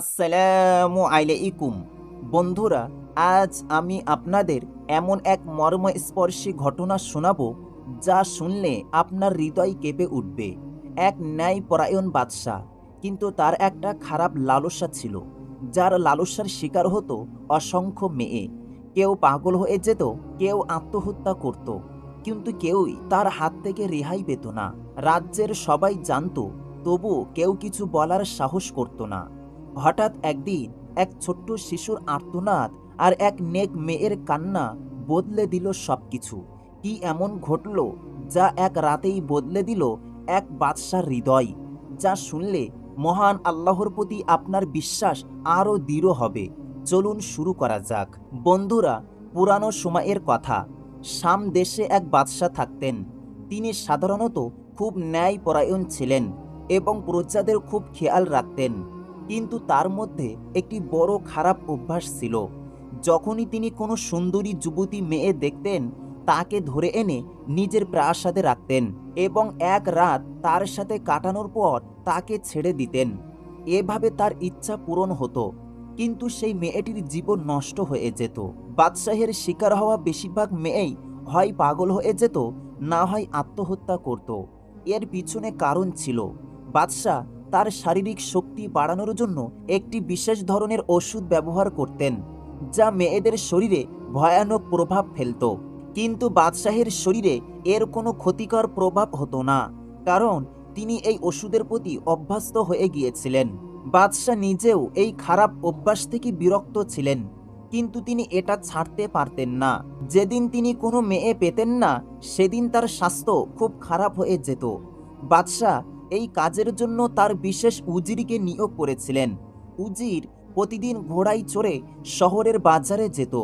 আসসালামু আলাইকুম। বন্ধুরা, আজ আমি আপনাদের এমন এক মর্মস্পর্শী ঘটনা শোনাবো যা শুনলে আপনার হৃদয় কেঁপে উঠবে। এক ন্যায় পরায়ণ বাদশাহ, কিন্তু তার একটা খারাপ লালসা ছিল, যার লালসার শিকার হতো অসংখ্য মেয়ে। কেউ পাগল হয়ে যেত, কেউ আত্মহত্যা করত, কিন্তু কেউই তার হাত থেকে রেহাই পেত না। রাজ্যের সবাই জানত তবু কেউ কিছু বলার সাহস করত না। হঠাৎ একদিন এক ছোট্ট শিশুর আর্তনাদ আর এক নেক মেয়ের কান্না বদলে দিল সব কিছু কি এমন ঘটল যা এক রাতেই বদলে দিল এক বাদশার হৃদয়, যা শুনলে মহান আল্লাহর প্রতি আপনার বিশ্বাস আরও দৃঢ় হবে। চলুন শুরু করা যাক। বন্ধুরা, পুরানো সময়ের কথা। সাম দেশে এক বাদশাহ থাকতেন। তিনি সাধারণত খুব ন্যায়পরায়ণ ছিলেন এবং প্রজাদের খুব খেয়াল রাখতেন। কিন্তু তার মধ্যে একটি বড় খারাপ অভ্যাস ছিল। যখনই তিনি কোনো সুন্দরী যুবতী মেয়ে দেখতেন, তাকে ধরে এনে নিজের প্রাসাদে রাখতেন এবং এক রাত তার সাথে কাটানোর পর তাকে ছেড়ে দিতেন। এভাবে তার ইচ্ছা পূরণ হতো, কিন্তু সেই মেয়েটির জীবন নষ্ট হয়ে যেত। বাদশাহের শিকার হওয়া বেশিরভাগ মেয়েই হয় পাগল হয়ে যেত, না হয় আত্মহত্যা করত। এর পিছনে কারণ ছিল, বাদশাহ তার শারীরিক শক্তি বাড়ানোর জন্য একটি বিশেষ ধরনের ওষুধ ব্যবহার করতেন, যা মেয়েদের শরীরে ভয়ানক প্রভাব ফেলত। কিন্তু বাদশাহের শরীরে এর কোনো ক্ষতিকর প্রভাব হতো না, কারণ তিনি এই ওষুধের প্রতি অভ্যস্ত হয়ে গিয়েছিলেন। বাদশাহ নিজেও এই খারাপ অভ্যাস থেকে বিরক্ত ছিলেন, কিন্তু তিনি এটা ছাড়তে পারতেন না। যেদিন তিনি কোনো মেয়ে পেতেন না, সেদিন তার স্বাস্থ্য খুব খারাপ হয়ে যেত। বাদশাহ এই কাজের জন্য তার বিশেষ উজিরকে নিয়োগ করেছিলেন। উজির প্রতিদিন ঘোড়ায় চড়ে শহরের বাজারে যেত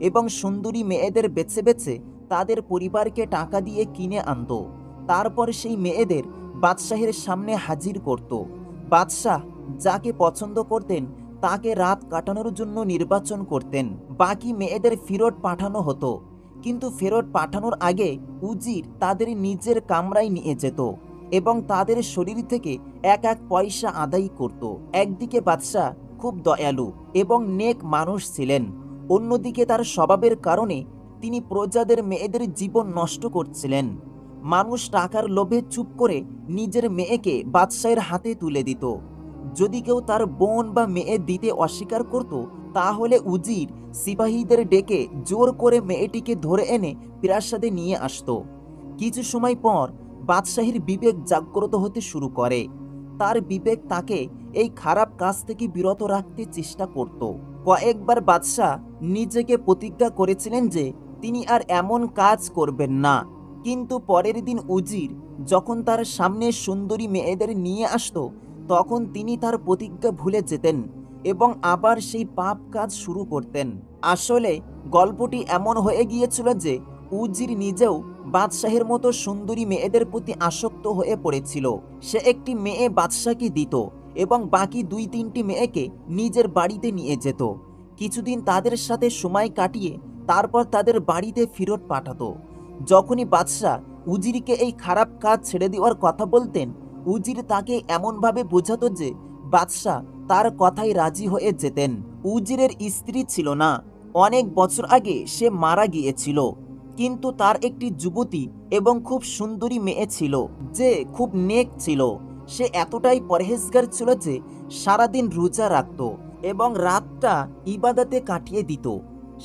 এবং সুন্দরী মেয়েদের বেছে বেছে তাদের পরিবারকে টাকা দিয়ে কিনে আনত। তারপর সেই মেয়েদের বাদশাহের সামনে হাজির করত। বাদশাহ যাকে পছন্দ করতেন, তাকে রাত কাটানোর জন্য নির্বাচন করতেন। বাকি মেয়েদের ফেরত পাঠানো হতো। কিন্তু ফেরত পাঠানোর আগে উজির তাদের নিজের কামরায় নিয়ে যেত। এবং তাদের শরীর থেকে এক এক পয়সা আদায় করত। একদিকে বাদশাহ খুব দয়ালু এবং নেক মানুষ ছিলেন। অন্যদিকে তার স্বভাবের কারণে তিনি প্রজাদের মেয়েদের জীবন নষ্ট করছিলেন। মানুষ টাকার লোভে চুপ করে নিজের মেয়েকে বাদশাহের হাতে তুলে দিত। যদি কেউ তার বোন বা মেয়ে দিতে অস্বীকার করত, তাহলে উজির সিপাহীদের ডেকে জোর করে মেয়েটিকে ধরে এনে প্রাসাদে নিয়ে আসতো। কিছু সময় পর বাদশাহীর বিবেক জাগ্রত হতে শুরু করে। তার বিবেক তাকে এই খারাপ কাজ থেকে বিরত রাখতে চেষ্টা করত। কয়েকবার বাদশাহ নিজেকে প্রতিজ্ঞা করেছিলেন যে তিনি আর এমন কাজ করবেন না। কিন্তু পরের দিন উজির যখন তার সামনে সুন্দরী মেয়েদের নিয়ে আসতো, তখন তিনি তার প্রতিজ্ঞা ভুলে যেতেন এবং আবার সেই পাপ কাজ শুরু করতেন। আসলে গল্পটি এমন হয়ে গিয়েছিল যে উজির নিজেও বাদশাহের মতো সুন্দরী মেয়েদের প্রতি আসক্ত হয়ে পড়েছিল। সে একটি মেয়ে বাদশাকে দিত এবং বাকি দুই তিনটি মেয়েকে নিজের বাড়িতে নিয়ে যেত। কিছুদিন তাদের সাথে সময় কাটিয়ে তারপর তাদের বাড়িতে ফেরত পাঠাতো। যখনই বাদশাহ উজিরকে এই খারাপ কাজ ছেড়ে দেওয়ার কথা বলতেন, উজির তাকে এমনভাবে বোঝাতো যে বাদশাহ তার কথাই রাজি হয়ে যেতেন। উজিরের স্ত্রী ছিল না। অনেক বছর আগে সে মারা গিয়েছিল। কিন্তু তার একটি যুবতী এবং খুব সুন্দরী মেয়ে ছিল, যে খুব নেক ছিল। সে এতটাই পরহেজগার ছিল যে সারাদিন রোজা রাখত এবং রাতটা ইবাদাতে কাটিয়ে দিত।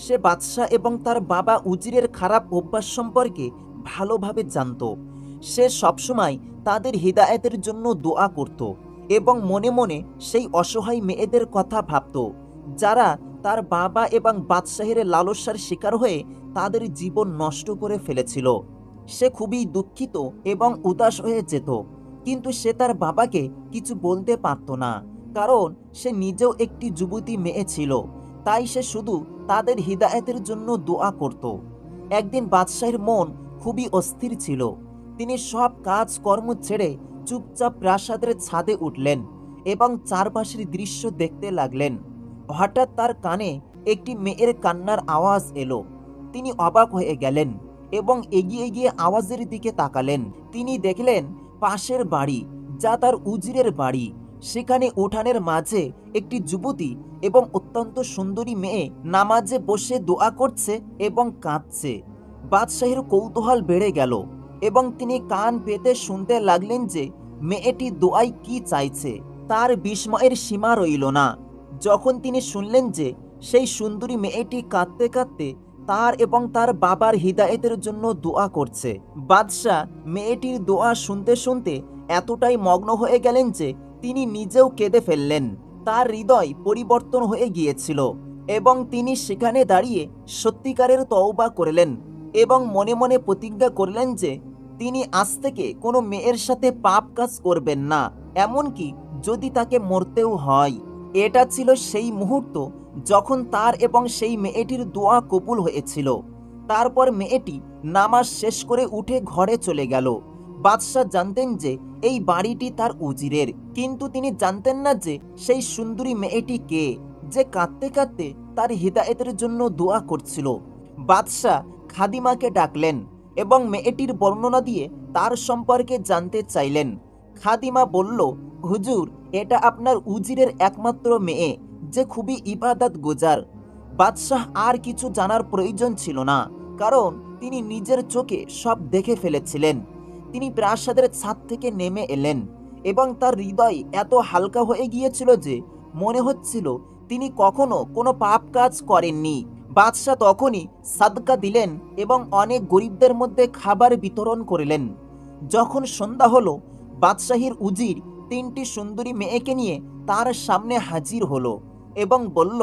সে বাদশাহ এবং তার বাবা উজিরের খারাপ অভ্যাস সম্পর্কে ভালোভাবে জানত। সে সবসময় তাদের হৃদায়তের জন্য দোয়া করত এবং মনে মনে সেই অসহায় মেয়েদের কথা ভাবত, যারা তার বাবা এবং বাদশাহের লালসার শিকার হয়ে তাদের জীবন নষ্ট করে ফেলেছিল। সে খুবই দুঃখিত এবং উদাস হয়ে যেত, কিন্তু সে তার বাবাকে কিছু বলতে পারত না, কারণ সে নিজেও একটি যুবতী মেয়ে ছিল, তাই সে শুধু তাদের হৃদায়তের জন্য দোয়া করত। একদিন বাদশাহের মন খুবই অস্থির ছিল, তিনি সব কাজ কর্ম ছেড়ে চুপচাপ প্রাসাদের ছাদে উঠলেন এবং চারপাশের দৃশ্য দেখতে লাগলেন। হঠাৎ তার কানে একটি মেয়ের কান্নার আওয়াজ এলো। তিনি অবাক হয়ে গেলেন এবং এগিয়ে গিয়ে আওয়াজের দিকে তাকালেন। তিনি দেখলেন পাশের বাড়ি, যা তার উজিরের বাড়ি। সেখানে উঠানের মাঝে একটি যুবতী এবং অত্যন্ত সুন্দরী মেয়ে নামাজে বসে দোয়া করছে এবং কাঁদছে। বাদশাহের কৌতূহল বেড়ে গেল এবং তিনি কান পেতে শুনতে লাগলেন যে মেয়েটি দোয়াই কি চাইছে। তার বিস্ময়ের সীমা রইল না। যখন তিনি শুনলেন যে সেই সুন্দরী মেয়েটি কাঁদতে কাঁদতে তার এবং তার বাবার হিদায়তের জন্য দোয়া করছে। বাদশাহ মেয়েটির দোয়া শুনতে শুনতে এতটাই মগ্ন হয়ে গেলেন যে তিনি নিজেও কেঁদে ফেললেন। তার হৃদয় পরিবর্তন হয়ে গিয়েছিল এবং তিনি সেখানে দাঁড়িয়ে সত্যিকারের তওবা করলেন এবং মনে মনে প্রতিজ্ঞা করলেন যে তিনি আজ থেকে কোনো মেয়ের সাথে পাপ কাজ করবেন না, এমনকি যদি তাকে মরতেও হয়। এটা ছিল সেই মুহূর্ত যখন তার এবং সেই মেয়েটির দোয়া কবুল হয়েছিল। তারপর মেয়েটি নামাজ শেষ করে উঠে ঘরে চলে গেল। বাদশাহ জানতেন যে এই বাড়িটি তার উজিরের। কিন্তু তিনি জানতেন না যে সেই সুন্দরী মেয়েটি কে, যে কাঁদতে কাঁদতে তার হিদায়তের জন্য দোয়া করছিল। বাদশাহ খাদিমাকে ডাকলেন এবং মেয়েটির বর্ণনা দিয়ে তার সম্পর্কে জানতে চাইলেন। খাদিমা বলল, হুজুর এটা আপনার উজিরের একমাত্র মেয়ে, যে খুবই ইবাদত গুজার। বাদশাহ আর কিছু জানার প্রয়োজন ছিল না, কারণ তিনি নিজের চোখে সব দেখে ফেলেছিলেন। তিনি প্রাসাদের ছাদ থেকে নেমে এলেন এবং তার হৃদয় এত হালকা হয়ে গিয়েছিল যে মনে হচ্ছিল তিনি কখনো কোনো পাপ কাজ করেননি। বাদশাহ তখনই সাদকা দিলেন এবং অনেক গরিবদের মধ্যে খাবার বিতরণ করলেন। যখন সন্ধ্যা হলো, বাদশাহীর উজির তিনটি সুন্দরী মেয়েকে নিয়ে তার সামনে হাজির হলো এবং বলল,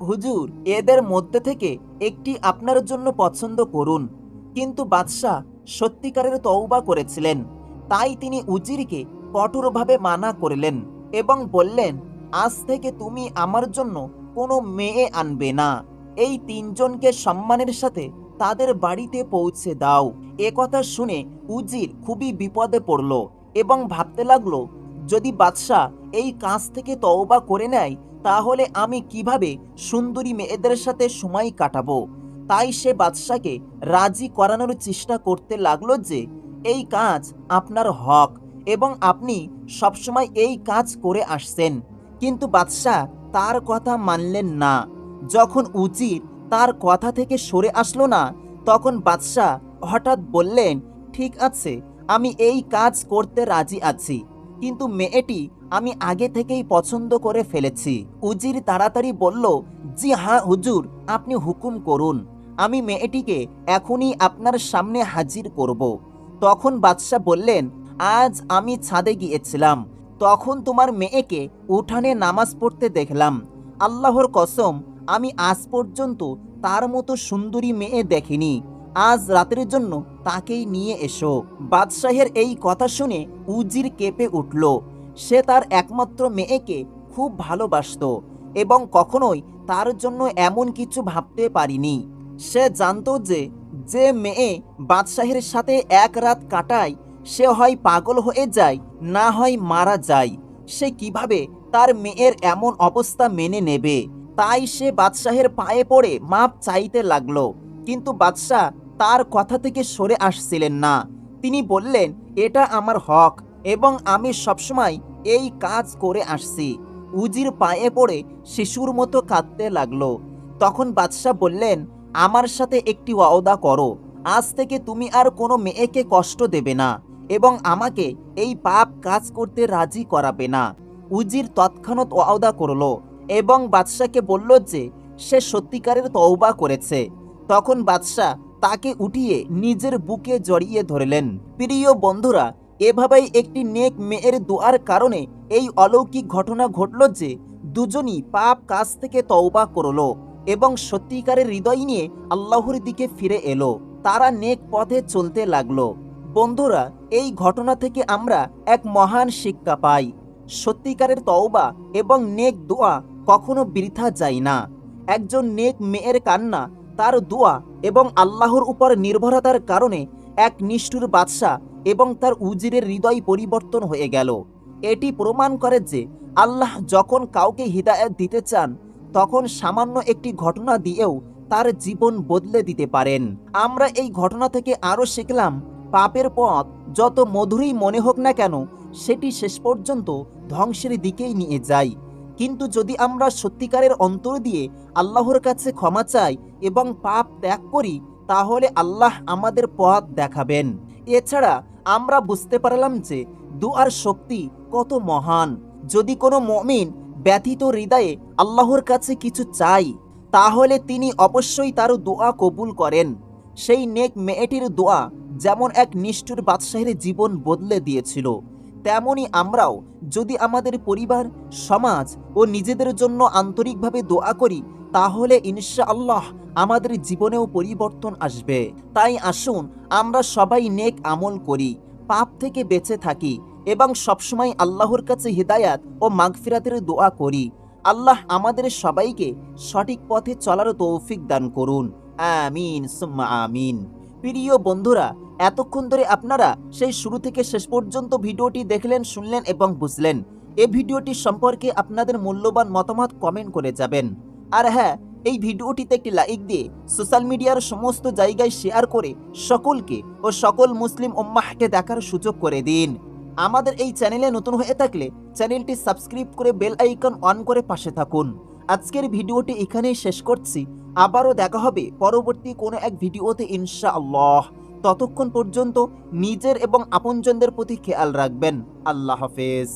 হুজুর, এদের মধ্যে থেকে একটি আপনার জন্য পছন্দ করুন। কিন্তু বাদশাহ সত্যিকারের তওবা করেছিলেন। তাই তিনি উজিরকে কঠোরভাবে মানা করলেন এবং বললেন, আজ থেকে তুমি আমার জন্য কোনো মেয়ে আনবে না। এই তিনজনকে সম্মানের সাথে তাদের বাড়িতে পৌঁছে দাও। এ কথা শুনে উজির খুবই বিপদে পড়ল এবং ভাবতে লাগল যদি বাদশাহ এই কাজ থেকে তওবা করে নেয়, তাহলে আমি কীভাবে সুন্দরী মেয়েদের সাথে সময় কাটাবো? তাই সে বাদশাকে রাজি করানোর চেষ্টা করতে লাগল যে, এই কাজ আপনার হক এবং আপনি সবসময় এই কাজ করে আসছেন। কিন্তু বাদশাহ তার কথা মানলেন না। যখন উজির তার কথা থেকে সরে আসলো না, তখন বাদশাহ হঠাৎ বললেন, ঠিক আছে, আমি এই কাজ করতে রাজি আছি। কিন্তু মেয়েটি আমি আগে থেকেই পছন্দ করে ফেলেছি। উজির তাড়াতাড়ি বলল, জি হ্যাঁ হুজুর, আপনি হুকুম করুন। আমি মেয়েটিকে এখনই আপনার সামনে হাজির করব। তখন বাদশাহ বললেন, আজ আমি ছাদে গিয়েছিলাম। তখন তোমার মেয়েকে উঠানে নামাজ পড়তে দেখলাম। আল্লাহর কসম, আমি আজ পর্যন্ত তার মতো সুন্দরী মেয়ে দেখিনি। আজ রাতের জন্য তাকেই নিয়ে এসো। বাদশাহের এই কথা শুনে উজির কেঁপে উঠল। সে তার একমাত্র মেয়েকে খুব ভালোবাসতো এবং কখনোই তার জন্য এমন কিছু ভাবতে পারিনি। সে জানতো যে যে মেয়ে বাদশাহের সাথে এক রাত কাটায়, সে হয় পাগল হয়ে যায়, না হয় মারা যায়। সে কীভাবে তার মেয়ের এমন অবস্থা মেনে নেবে? তাই সে বাদশাহের পায়ে পড়ে মাপ চাইতে লাগল। কিন্তু বাদশাহ তার কথা থেকে সরে আসছিলেন না। তিনি বললেন, এটা আমার হক এবং আমি সবসময় এই কাজ করে আসছি। উজির পায়ে পড়ে শিশুর মতো কাঁদতে লাগল। তখন বাদশাহ বললেন, আমার সাথে একটি ওয়াদা করো। আজ থেকে তুমি আর কোনো মেয়েকে কষ্ট দেবে না এবং আমাকে এই পাপ কাজ করতে রাজি করাবে না। উজির তৎক্ষণাৎ ওয়াদা করল এবং বাদশাকে বলল যে, সে সত্যিকারের তওবা করেছে। তখন বাদশাহ তাকে উঠিয়ে নিজের বুকে জড়িয়ে ধরলেন। প্রিয় বন্ধুরা, এভাবেই একটি নেক মেয়ের দোয়ার কারণে এই অলৌকিক ঘটনা ঘটল যে দুজনই পাপ কাজ থেকে তওবা করল এবং সত্যিকারের হৃদয় নিয়ে আল্লাহর দিকে ফিরে এলো। তারা নেক পথে চলতে লাগল। বন্ধুরা, এই ঘটনা থেকে আমরা এক মহান শিক্ষা পাই। সত্যিকারের তওবা এবং নেক দোয়া কখনো বৃথা যায় না। একজন নেক মেয়ের কান্না তার দোয়া এবং আল্লাহর উপর নির্ভরতার কারণে এক নিষ্ঠুর বাদশাহ এবং তার উজিরের হৃদয় পরিবর্তন হয়ে গেল। এটি প্রমাণ করে যে আল্লাহ যখন কাউকে হৃদায়ত দিতে চান, তখন সামান্য একটি ঘটনা দিয়েও তার জীবন বদলে দিতে পারেন। আমরা এই ঘটনা থেকে আরও শিখলাম, পাপের পথ যত মধুরই মনে হোক না কেন, সেটি শেষ পর্যন্ত ধ্বংসের দিকেই নিয়ে যায়। কিন্তু যদি আমরা সত্যিকারের অন্তর দিয়ে আল্লাহর কাছে ক্ষমা চাই এবং পাপ ত্যাগ করি, তাহলে আল্লাহ আমাদের পথ দেখাবেন। এছাড়া আমরা বুঝতে পারলাম যে দুয়ার শক্তি কত মহান। যদি কোনো মমিন ব্যথিত হৃদয়ে আল্লাহর কাছে কিছু চাই, তাহলে তিনি অবশ্যই তার দোয়া কবুল করেন। সেই নেক মেয়েটির দোয়া যেমন এক নিষ্ঠুর বাদশাহের জীবন বদলে দিয়েছিল, তেমনি আমরাও যদি আমাদের পরিবার, সমাজ ও নিজেদের জন্য আন্তরিকভাবে দোয়া করি, তাহলে ইনশা আল্লাহ আমাদের জীবনেও পরিবর্তন আসবে। তাই আসুন, আমরা সবাই নেক আমল করি, পাপ থেকে বেঁচে থাকি এবং সবসময় আল্লাহর কাছে হিদায়াত ও মাগফিরাতের দোয়া করি। আল্লাহ আমাদের সবাইকে সঠিক পথে চলার তৌফিক দান করুন। আমিন, সুম্মা আমিন। প্রিয় বন্ধুরা, এতক্ষণ ধরে আপনারা সেই শুরু থেকে শেষ পর্যন্ত ভিডিওটি দেখলেন, শুনলেন এবং বুঝলেন। এই ভিডিওটি সম্পর্কে আপনাদের মূল্যবান মতামত কমেন্ট করে যাবেন। আর হ্যাঁ এই ভিডিওটিতে একটি লাইক দিয়ে সোশ্যাল মিডিয়ার সমস্ত জায়গায় শেয়ার করে সকলকে ও সকল মুসলিম উম্মাহকে দেখার সুযোগ করে দিন। আমাদের এই চ্যানেলে নতুন হয়ে থাকলে চ্যানেলটি সাবস্ক্রাইব করে বেল আইকন অন করে পাশে থাকুন। আজকের ভিডিওটি এখানেই শেষ করছি। আবারও দেখা হবে পরবর্তী কোনো এক ভিডিওতে ইনশা আল্লাহ ততক্ষণ পর্যন্ত নিজের এবং আপনজনদের প্রতি খেয়াল রাখবেন। আল্লাহ হাফেজ।